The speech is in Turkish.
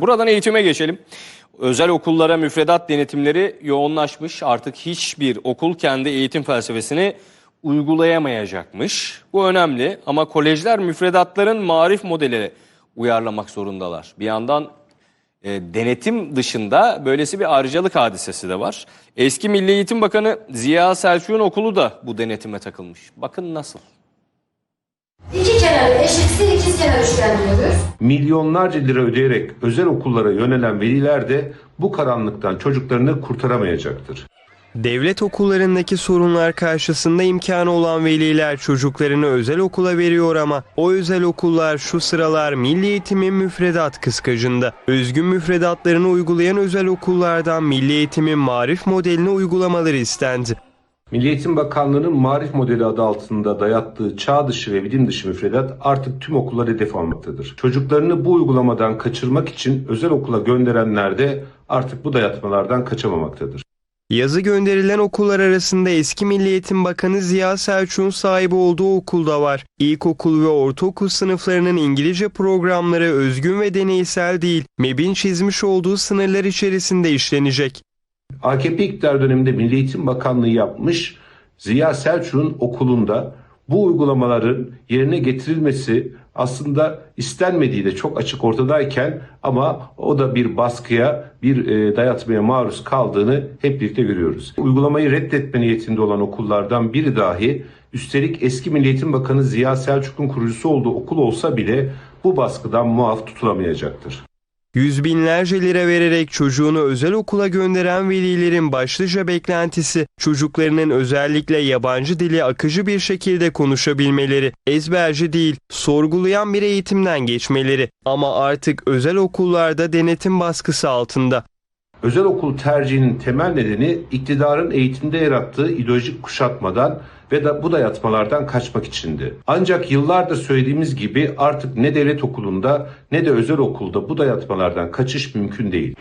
Buradan eğitime geçelim. Özel okullara müfredat denetimleri yoğunlaşmış. Artık hiçbir okul kendi eğitim felsefesini uygulayamayacakmış. Bu önemli ama kolejler müfredatların marif modeli uyarlamak zorundalar. Bir yandan e, denetim dışında böylesi bir ayrıcalık hadisesi de var. Eski Milli Eğitim Bakanı Ziya Selçuk'un okulu da bu denetime takılmış. Bakın nasıl. İki kenarı eşitse ikiz kenar üçgen diyoruz. Milyonlarca lira ödeyerek özel okullara yönelen veliler de bu karanlıktan çocuklarını kurtaramayacaktır. Devlet okullarındaki sorunlar karşısında imkanı olan veliler çocuklarını özel okula veriyor ama o özel okullar şu sıralar milli eğitimin müfredat kıskacında. Özgün müfredatlarını uygulayan özel okullardan milli eğitimin marif modelini uygulamaları istendi. Milli Eğitim Bakanlığı'nın marif modeli adı altında dayattığı çağ dışı ve bilim dışı müfredat artık tüm okullara hedef almaktadır. Çocuklarını bu uygulamadan kaçırmak için özel okula gönderenler de artık bu dayatmalardan kaçamamaktadır. Yazı gönderilen okullar arasında eski Milli Eğitim Bakanı Ziya Selçuk'un sahibi olduğu okulda var. İlkokul ve ortaokul sınıflarının İngilizce programları özgün ve deneysel değil, MEB'in çizmiş olduğu sınırlar içerisinde işlenecek. AKP iktidar döneminde Milli Eğitim Bakanlığı yapmış Ziya Selçuk'un okulunda bu uygulamaların yerine getirilmesi aslında istenmediği de çok açık ortadayken ama o da bir baskıya, bir e, dayatmaya maruz kaldığını hep birlikte görüyoruz. Uygulamayı reddetme niyetinde olan okullardan biri dahi üstelik eski Milli Eğitim Bakanı Ziya Selçuk'un kurucusu olduğu okul olsa bile bu baskıdan muaf tutulamayacaktır. Yüz binlerce lira vererek çocuğunu özel okula gönderen velilerin başlıca beklentisi çocuklarının özellikle yabancı dili akıcı bir şekilde konuşabilmeleri, ezberci değil, sorgulayan bir eğitimden geçmeleri. Ama artık özel okullarda denetim baskısı altında. Özel okul tercihinin temel nedeni iktidarın eğitimde yarattığı ideolojik kuşatmadan ve da bu dayatmalardan kaçmak içindi. Ancak yıllardır söylediğimiz gibi artık ne devlet okulunda ne de özel okulda bu dayatmalardan kaçış mümkün değil.